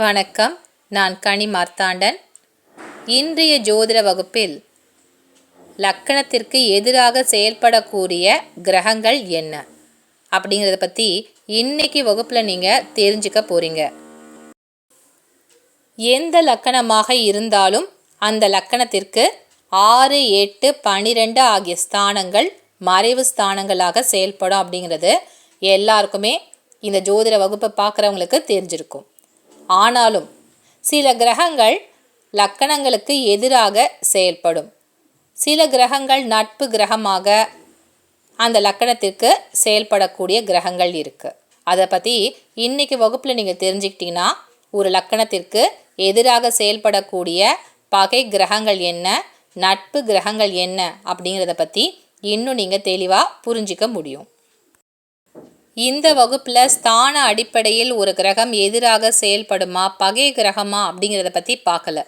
வணக்கம். நான் கனி மார்த்தாண்டன். இன்றைய ஜோதிட வகுப்பில் லக்கணத்திற்கு எதிராக செயல்படக்கூடிய கிரகங்கள் என்ன? அப்படிங்கிறத பற்றி இன்னைக்கு வகுப்பில் நீங்கள் தெரிஞ்சுக்க போகிறீங்க எந்த லக்கணமாக இருந்தாலும் அந்த லக்கணத்திற்கு ஆறு எட்டு பனிரெண்டு ஆகிய ஸ்தானங்கள் மறைவு ஸ்தானங்களாக செயல்படும் அப்படிங்கிறது எல்லாருக்குமே இந்த ஜோதிட வகுப்பை பார்க்குறவங்களுக்கு தெரிஞ்சிருக்கும். ஆனாலும் சில கிரகங்கள் லக்கணங்களுக்கு எதிராக செயல்படும். சில கிரகங்கள் நட்பு கிரகமாக அந்த லக்கணத்திற்கு செயல்படக்கூடிய கிரகங்கள் இருக்குது அதை பற்றி இன்றைக்கி வகுப்பில் நீங்கள் தெரிஞ்சுக்கிட்டிங்கன்னா ஒரு லக்கணத்திற்கு எதிராக செயல்படக்கூடிய பகை கிரகங்கள் என்ன நட்பு கிரகங்கள் என்ன அப்படிங்கிறத பற்றி இன்னும் நீங்கள் தெளிவாக புரிஞ்சிக்க முடியும். இந்த வகுப்பில் ஸ்தான அடிப்படையில் ஒரு கிரகம் எதிராக செயல்படுமா பகை கிரகமா அப்படிங்கிறத பற்றி பார்க்கல.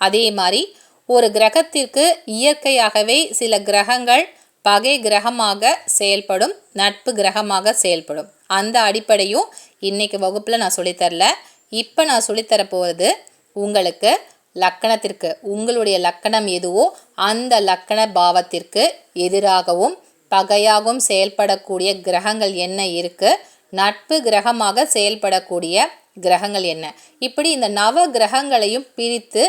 அதே மாதிரி ஒரு கிரகத்திற்கு இயற்கையாகவே சில கிரகங்கள் பகை கிரகமாக செயல்படும் நட்பு கிரகமாக செயல்படும். அந்த அடிப்படையும் இன்றைக்கு வகுப்பில் நான் சொல்லித்தரல இப்போ நான் சொல்லித்தர போகிறது உங்களுக்கு லக்கணத்திற்கு உங்களுடைய லக்கணம் எதுவோ அந்த லக்கண பாவத்திற்கு எதிராகவும் பகையாகவும் செயல்படக்கூடிய கிரகங்கள் என்ன இருக்குது நட்பு கிரகமாக செயல்படக்கூடிய கிரகங்கள் என்ன? இப்படி இந்த நவ கிரகங்களையும் பிரித்து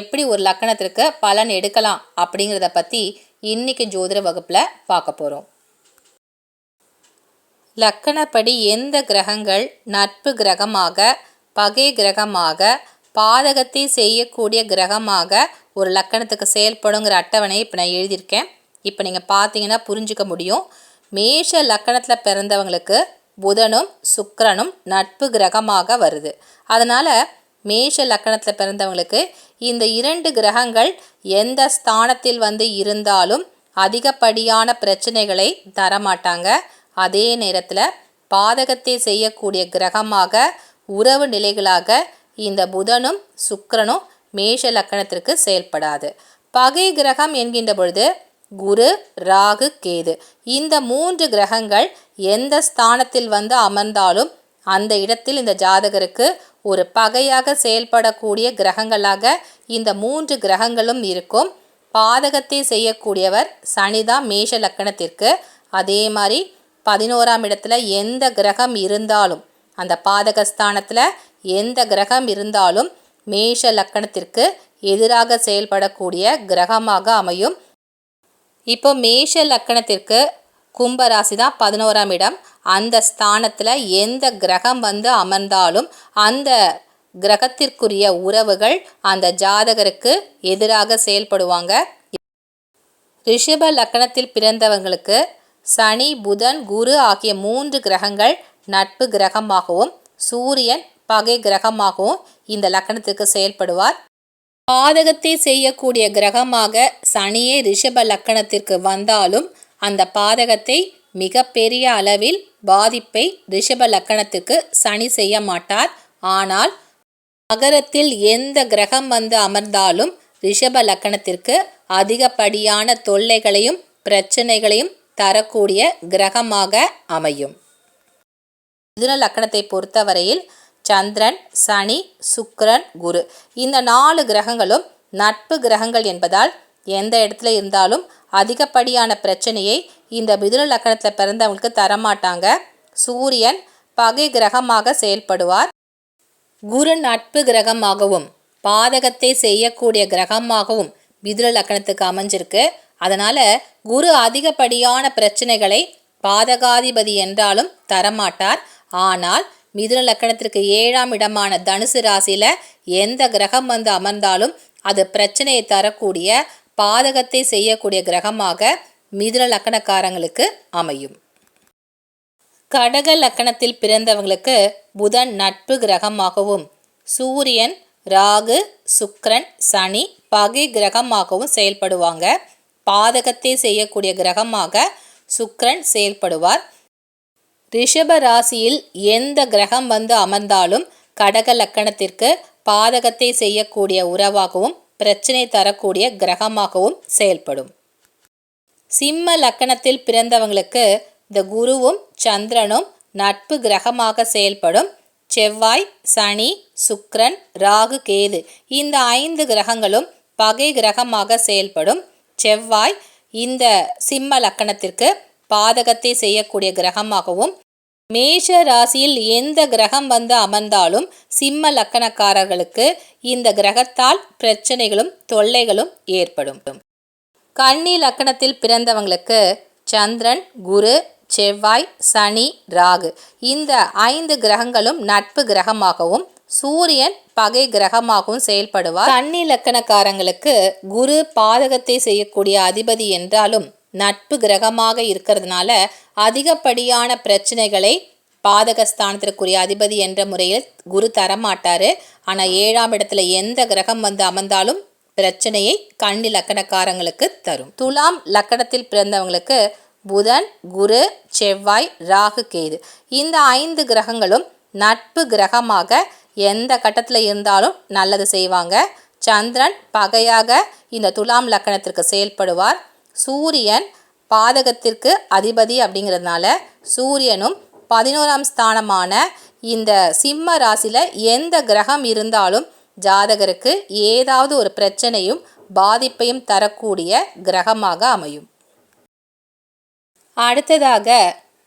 எப்படி ஒரு லக்கணத்திற்கு பலன் எடுக்கலாம் அப்படிங்கிறத பற்றி இன்னைக்கு ஜோதிட வகுப்பில் பார்க்க போகிறோம் லக்கணப்படி எந்த கிரகங்கள் நட்பு கிரகமாக பகை கிரகமாக பாதகத்தை செய்யக்கூடிய கிரகமாக ஒரு லக்கணத்துக்கு செயல்படுங்கிற அட்டவணையை இப்போ நான் எழுதியிருக்கேன். இப்போ நீங்கள் பார்த்தீங்கன்னா புரிஞ்சுக்க முடியும். மேஷ லக்கணத்தில் பிறந்தவங்களுக்கு புதனும் சுக்கரனும் நட்பு கிரகமாக வருது. அதனால் மேஷ லக்கணத்தில் பிறந்தவங்களுக்கு இந்த இரண்டு கிரகங்கள் எந்த ஸ்தானத்தில் வந்து இருந்தாலும் அதிகப்படியான பிரச்சனைகளை தரமாட்டாங்க. அதே நேரத்தில் பாதகத்தை செய்யக்கூடிய கிரகமாக உறவு நிலைகளாக இந்த புதனும் சுக்கரனும் மேஷ லக்கணத்திற்கு செயல்படாது. பகை கிரகம் என்கின்ற பொழுது குரு ராகு கேது. இந்த மூன்று கிரகங்கள் எந்த ஸ்தானத்தில் வந்து அமர்ந்தாலும் அந்த இடத்தில் இந்த ஜாதகருக்கு ஒரு பகையாக செயல்படக்கூடிய கிரகங்களாக இந்த மூன்று கிரகங்களும் இருக்கும். பாதகத்தை செய்யக்கூடியவர் சனிதான் மேஷ லக்கணத்திற்கு. அதே மாதிரி பதினோராம் இடத்துல எந்த கிரகம் இருந்தாலும் அந்த பாதகஸ்தானத்தில் எந்த கிரகம் இருந்தாலும் மேஷ லக்கணத்திற்கு எதிராக செயல்படக்கூடிய கிரகமாக அமையும். இப்போ மேஷ லக்கணத்திற்கு கும்பராசி தான் பதினோராம் இடம். அந்த ஸ்தானத்தில் எந்த கிரகம் வந்து அமர்ந்தாலும் அந்த கிரகத்திற்குரிய உறவுகள் அந்த ஜாதகருக்கு எதிராக செயல்படுவாங்க. ரிஷப லக்கணத்தில் பிறந்தவங்களுக்கு சனி புதன் குரு ஆகிய மூன்று கிரகங்கள் நட்பு கிரகமாகவும் சூரியன் பகை கிரகமாகவும் இந்த லக்கணத்திற்கு செயல்படுவார். பாதகத்தை செய்யக்கூடிய கிரகமாக சனியே ரிஷப லக்கணத்திற்கு வந்தாலும் அந்த பாதகத்தை மிக பெரிய அளவில் பாதிப்பை ரிஷப லக்கணத்துக்கு சனி செய்ய மாட்டார். ஆனால் மகரத்தில் எந்த கிரகம் வந்து அமர்ந்தாலும் ரிஷப லக்கணத்திற்கு அதிகப்படியான தொல்லைகளையும் பிரச்சனைகளையும் தரக்கூடிய கிரகமாக அமையும். மிதுன லக்கணத்தை பொறுத்தவரையில் சந்திரன் சனி சுக்கரன் குரு. இந்த நாலு கிரகங்களும் நட்பு கிரகங்கள் என்பதால் எந்த இடத்துல இருந்தாலும் அதிகப்படியான பிரச்சனையை இந்த மிதுன லக்கணத்தில் பிறந்தவங்களுக்கு தரமாட்டாங்க. சூரியன் பகை கிரகமாக செயல்படுவார். குரு நட்பு கிரகமாகவும் பாதகத்தை செய்யக்கூடிய கிரகமாகவும் மிதுன லக்கணத்துக்கு அமைஞ்சிருக்கு. அதனால் குரு அதிகப்படியான பிரச்சனைகளை பாதகாதிபதி என்றாலும் தரமாட்டார். ஆனால் மிதுன லக்கணத்திற்கு ஏழாம் இடமான தனுசு ராசியில் எந்த கிரகம் வந்து அமர்ந்தாலும் அது பிரச்சனையை தரக்கூடிய பாதகத்தை செய்யக்கூடிய கிரகமாக மிதுன லக்கணக்காரங்களுக்கு அமையும். கடக லக்கணத்தில் பிறந்தவங்களுக்கு புதன் நட்பு கிரகமாகவும் சூரியன் ராகு சுக்ரன் சனி பகை கிரகமாகவும் செயல்படுவாங்க. பாதகத்தை செய்யக்கூடிய கிரகமாக சுக்ரன் செயல்படுவார். ரிஷப ராசியில் எந்த கிரகம் வந்து அமர்ந்தாலும் கடக லக்கணத்திற்கு பாதகத்தை செய்யக்கூடிய உறவாகவும் பிரச்சனை தரக்கூடிய கிரகமாகவும் செயல்படும். சிம்ம லக்கணத்தில் பிறந்தவங்களுக்கு இந்த குருவும் சந்திரனும் நட்பு கிரகமாக செயல்படும். செவ்வாய் சனி சுக்ரன் ராகு கேது இந்த ஐந்து கிரகங்களும் பகை கிரகமாக செயல்படும். செவ்வாய் இந்த சிம்ம லக்கணத்திற்கு பாதகத்தை செய்யக்கூடிய கிரகமாகவும் மேஷ ராசியில் எந்த கிரகம் வந்து அமர்ந்தாலும் சிம்ம லக்கணக்காரர்களுக்கு இந்த கிரகத்தால் பிரச்சனைகளும் தொல்லைகளும் ஏற்படும். கன்னி லக்கணத்தில் பிறந்தவங்களுக்கு சந்திரன் குரு செவ்வாய் சனி ராகு இந்த ஐந்து கிரகங்களும் நட்பு கிரகமாகவும் சூரியன் பகை கிரகமாகவும் செயல்படுவார். கன்னி லக்கணக்காரங்களுக்கு குரு பாதகத்தை செய்யக்கூடிய அதிபதி என்றாலும் நட்பு கிரகமாக இருக்கிறதுனால அதிகப்படியான பிரச்சனைகளை பாதகஸ்தானத்திற்குரிய அதிபதி என்ற முறையில் குரு தரமாட்டார். ஆனால் ஏழாம் இடத்துல எந்த கிரகம் வந்து அமர்ந்தாலும் பிரச்சனையை கண்ணி லக்கணக்காரங்களுக்கு தரும். துலாம் லக்கணத்தில் பிறந்தவங்களுக்கு புதன் குரு செவ்வாய் ராகு கேது. இந்த ஐந்து கிரகங்களும் நட்பு கிரகமாக எந்த கட்டத்தில் இருந்தாலும் நல்லது செய்வாங்க. சந்திரன் பகையாக இந்த துலாம் லக்கணத்திற்கு செயல்படுவார். சூரியன் பாதகத்திற்கு அதிபதி அப்படிங்கிறதுனால சூரியனும் பதினோராம் ஸ்தானமான இந்த சிம்ம ராசியில் எந்த கிரகம் இருந்தாலும் ஜாதகருக்கு ஏதாவது ஒரு பிரச்சனையும் பாதிப்பையும் தரக்கூடிய கிரகமாக அமையும். அடுத்ததாக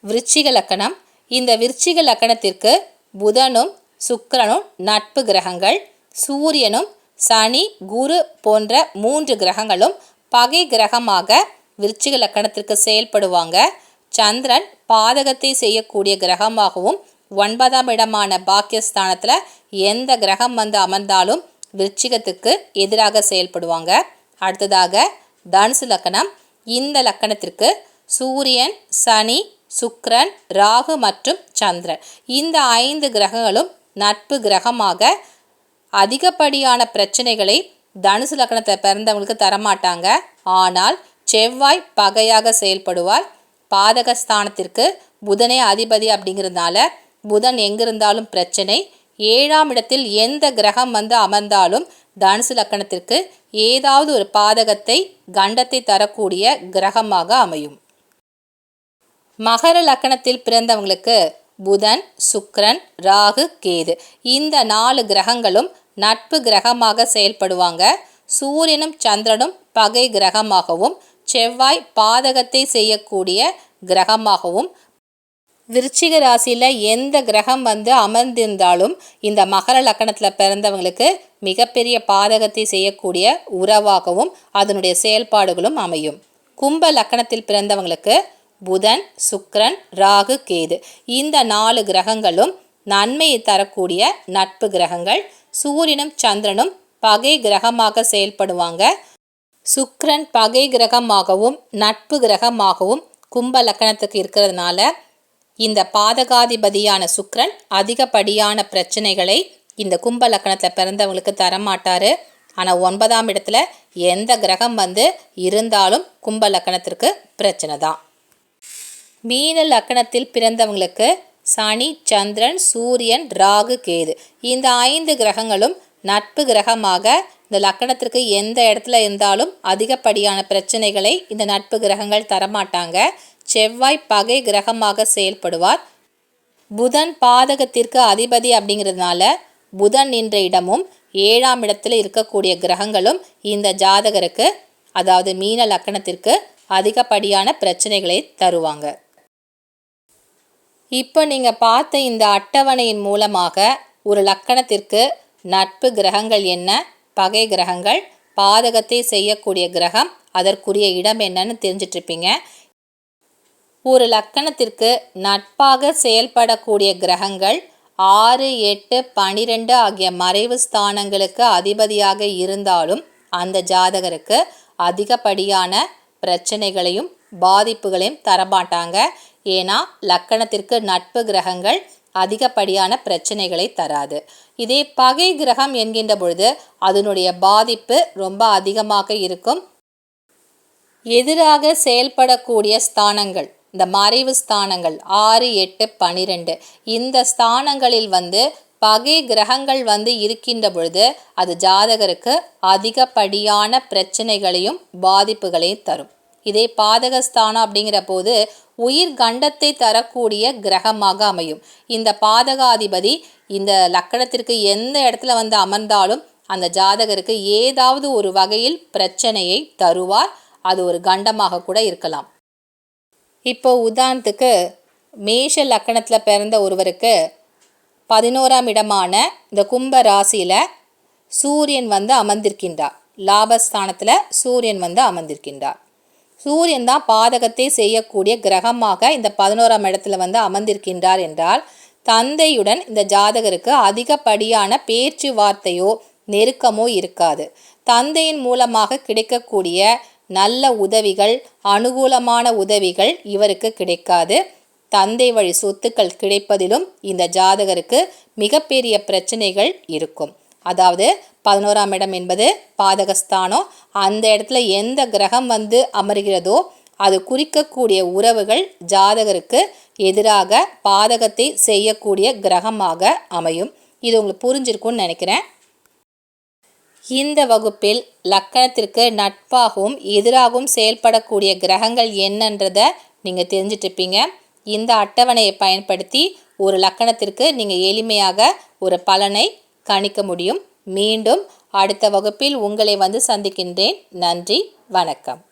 விருச்சிக லக்கணம். இந்த விருச்சிக லக்கணத்திற்கு புதனும் சுக்கரனும் நட்பு கிரகங்கள் சூரியனும் சனி குரு போன்ற மூன்று கிரகங்களும் பகை கிரகமாக விருச்சிக லக்கணத்திற்கு செயல்படுவாங்க. சந்திரன் பாதகத்தை செய்யக்கூடிய கிரகமாகவும் ஒன்பதாம் இடமான பாக்கியஸ்தானத்தில் எந்த கிரகம் வந்து அமர்ந்தாலும் விருச்சிகத்துக்கு எதிராக செயல்படுவாங்க. அடுத்ததாக தனுசு லக்கணம். இந்த லக்கணத்திற்கு சூரியன் சனி சுக்ரன் ராகு மற்றும் சந்திரன். இந்த ஐந்து கிரகங்களும் நட்பு கிரகமாக அதிகப்படியான பிரச்சனைகளை தனுசு லக்கணத்தை பிறந்தவங்களுக்கு தரமாட்டாங்க. ஆனால் செவ்வாய் பகையாக செயல்படுவார் பாதகஸ்தானத்திற்கு புதனே அதிபதி அப்படிங்கிறதுனால புதன் எங்கிருந்தாலும் பிரச்சனை. ஏழாம் இடத்தில் எந்த கிரகம் வந்து அமர்ந்தாலும் தனுசு லக்கணத்திற்கு ஏதாவது ஒரு பாதகத்தை கண்டத்தை தரக்கூடிய கிரகமாக அமையும். மகர லக்கணத்தில் பிறந்தவங்களுக்கு புதன் சுக்ரன் ராகு கேது இந்த நாலு கிரகங்களும் நட்பு கிரகமாக செயல்படுவாங்க. சூரியனும் சந்திரனும் பகை கிரகமாகவும் செவ்வாய் பாதகத்தை செய்யக்கூடிய கிரகமாகவும். விருச்சிக ராசியில் எந்த கிரகம் வந்து அமர்ந்திருந்தாலும் இந்த மகர லக்கணத்தில் பிறந்தவங்களுக்கு மிகப்பெரிய பாதகத்தை செய்யக்கூடிய உறவாகவும் அதனுடைய செயல்பாடுகளும் அமையும். கும்ப லக்கணத்தில் பிறந்தவங்களுக்கு புதன் சுக்ரன் ராகு கேது. இந்த நாலு கிரகங்களும் நன்மையை தரக்கூடிய நட்பு கிரகங்கள் சூரியனும் சந்திரனும் பகை கிரகமாக செயல்படுவாங்க. சுக்ரன் பகை கிரகமாகவும் நட்பு கிரகமாகவும் கும்ப லக்கணத்துக்கு இருக்கிறதுனால இந்த பாதகாதிபதியான சுக்ரன் அதிகப்படியான பிரச்சனைகளை இந்த கும்ப லக்கணத்தில் பிறந்தவங்களுக்கு தரமாட்டார். ஆனால் ஒன்பதாம் இடத்துல எந்த கிரகம் வந்து இருந்தாலும் கும்ப லக்கணத்திற்கு பிரச்சனை தான். மீன லக்கணத்தில் பிறந்தவங்களுக்கு சனி சந்திரன் சூரியன் ராகு கேது. இந்த ஐந்து கிரகங்களும் நட்பு கிரகமாக இந்த லக்கணத்திற்கு எந்த இடத்துல இருந்தாலும் அதிகப்படியான பிரச்சனைகளை இந்த நட்பு கிரகங்கள் தரமாட்டாங்க. செவ்வாய் பகை கிரகமாக செயல்படுவார். புதன் பாதகத்திற்கு அதிபதி அப்படிங்கிறதுனால புதன் என்ற இடமும் ஏழாம் இடத்துல இருக்கக்கூடிய கிரகங்களும் இந்த ஜாதகருக்கு அதாவது மீன லக்கணத்திற்கு அதிகப்படியான பிரச்சனைகளை தருவாங்க. இப்போ நீங்கள் பார்த்த இந்த அட்டவணையின் மூலமாக ஒரு லக்கணத்திற்கு நட்பு கிரகங்கள் என்ன பகை கிரகங்கள் பாதகத்தை செய்யக்கூடிய கிரகம் அதற்குரிய இடம் என்னன்னு தெரிஞ்சிட்ருப்பீங்க. ஒரு லக்கணத்திற்கு நட்பாக செயல்படக்கூடிய கிரகங்கள் ஆறு எட்டு பனிரெண்டு ஆகிய மறைவு ஸ்தானங்களுக்கு அதிபதியாக இருந்தாலும் அந்த ஜாதகருக்கு அதிகப்படியான பிரச்சனைகளையும் பாதிப்புகளையும் தரமாட்டாங்க. ஏன்னா லக்கணத்திற்கு நட்பு கிரகங்கள் அதிகப்படியான பிரச்சனைகளை தராது. இதே பகை கிரகம் என்கின்ற பொழுது அதனுடைய பாதிப்பு ரொம்ப அதிகமாக இருக்கும். எதிராக செயல்படக்கூடிய ஸ்தானங்கள் இந்த மறைவு ஸ்தானங்கள் ஆறு எட்டு பனிரெண்டு இந்த ஸ்தானங்களில் வந்து பகை கிரகங்கள் வந்து இருக்கின்ற பொழுது அது ஜாதகருக்கு அதிகப்படியான பிரச்சனைகளையும் பாதிப்புகளையும் தரும். இதே பாதகஸ்தானம் அப்படிங்கிற போது உயிர் கண்டத்தை தரக்கூடிய கிரகமாக அமையும். இந்த பாதகாதிபதி இந்த லக்கணத்திற்கு எந்த இடத்துல வந்து அமர்ந்தாலும் அந்த ஜாதகருக்கு ஏதாவது ஒரு வகையில் பிரச்சனையை தருவார். அது ஒரு கண்டமாக கூட இருக்கலாம். இப்போ உதாரணத்துக்கு மேஷ லக்கணத்தில் பிறந்த ஒருவருக்கு பதினோராம் இடமான இந்த கும்ப ராசியில் சூரியன் வந்து அமர்ந்திருக்கின்றார். லாபஸ்தானத்தில் சூரியன் வந்து அமர்ந்திருக்கின்றார். சூரியன் தான் பாதகத்தை செய்யக்கூடிய கிரகமாக இந்த பதினோராம் இடத்துல வந்து அமர்ந்திருக்கின்றார் என்றால் தந்தையுடன் இந்த ஜாதகருக்கு அதிகப்படியான பேச்சுவார்த்தையோ நெருக்கமோ இருக்காது. தந்தையின் மூலமாக கிடைக்கக்கூடிய நல்ல உதவிகள் அனுகூலமான உதவிகள் இவருக்கு கிடைக்காது. தந்தை வழி சொத்துக்கள் கிடைப்பதிலும் இந்த ஜாதகருக்கு மிகப்பெரிய பிரச்சனைகள் இருக்கும். அதாவது பதினோராம் இடம் என்பது பாதகஸ்தானம். அந்த இடத்துல எந்த கிரகம் வந்து அமர்கிறதோ அது குறிக்கக்கூடிய உறவுகள் ஜாதகருக்கு எதிராக பாதகத்தை செய்யக்கூடிய கிரகமாக அமையும். இது உங்களுக்கு புரிஞ்சிருக்கும்னு நினைக்கிறேன். இந்த வகுப்பில் லக்கணத்திற்கு நட்பாகவும் எதிராகவும் செயல்படக்கூடிய கிரகங்கள் என்னன்றதை நீங்கள் தெரிஞ்சிட்ருப்பீங்க இந்த அட்டவணையை பயன்படுத்தி ஒரு லக்கணத்திற்கு நீங்கள் எளிமையாக ஒரு பலனை கணிக்க முடியும். மீண்டும் அடுத்த வகுப்பில் உங்களை வந்து சந்திக்கின்றேன். நன்றி வணக்கம்.